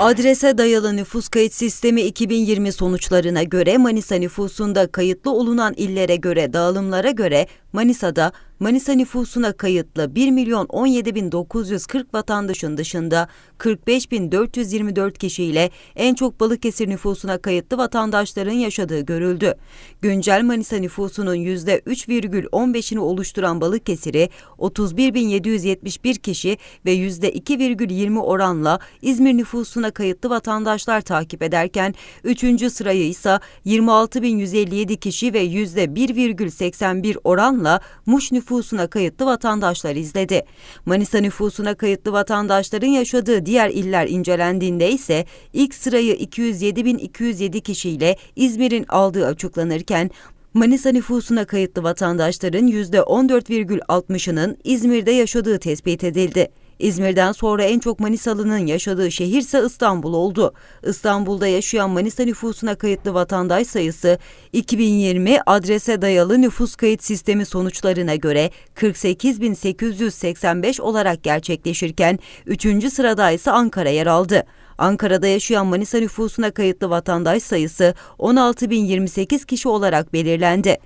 Adrese dayalı nüfus kayıt sistemi 2020 sonuçlarına göre Manisa nüfusunda kayıtlı olunan illere göre dağılımlara göre Manisa'da Manisa nüfusuna kayıtlı 1 milyon 17 bin 940 vatandaşın dışında 45 bin 424 kişiyle en çok Balıkesir nüfusuna kayıtlı vatandaşların yaşadığı görüldü. Güncel Manisa nüfusunun %3,15'ini oluşturan Balıkesir'i 31 bin 771 kişi ve %2,20 oranla İzmir nüfusuna kayıtlı vatandaşlar takip ederken 3. sırayı ise 26.157 kişi ve %1,81 oranla Muş nüfusuna kayıtlı vatandaşlar izledi. Manisa nüfusuna kayıtlı vatandaşların yaşadığı diğer iller incelendiğinde ise ilk sırayı 207.207 kişiyle İzmir'in aldığı açıklanırken Manisa nüfusuna kayıtlı vatandaşların %14,60'ının İzmir'de yaşadığı tespit edildi. İzmir'den sonra en çok Manisalı'nın yaşadığı şehir ise İstanbul oldu. İstanbul'da yaşayan Manisa nüfusuna kayıtlı vatandaş sayısı 2020 adrese dayalı nüfus kayıt sistemi sonuçlarına göre 48.885 olarak gerçekleşirken 3. sırada ise Ankara yer aldı. Ankara'da yaşayan Manisa nüfusuna kayıtlı vatandaş sayısı 16.028 kişi olarak belirlendi.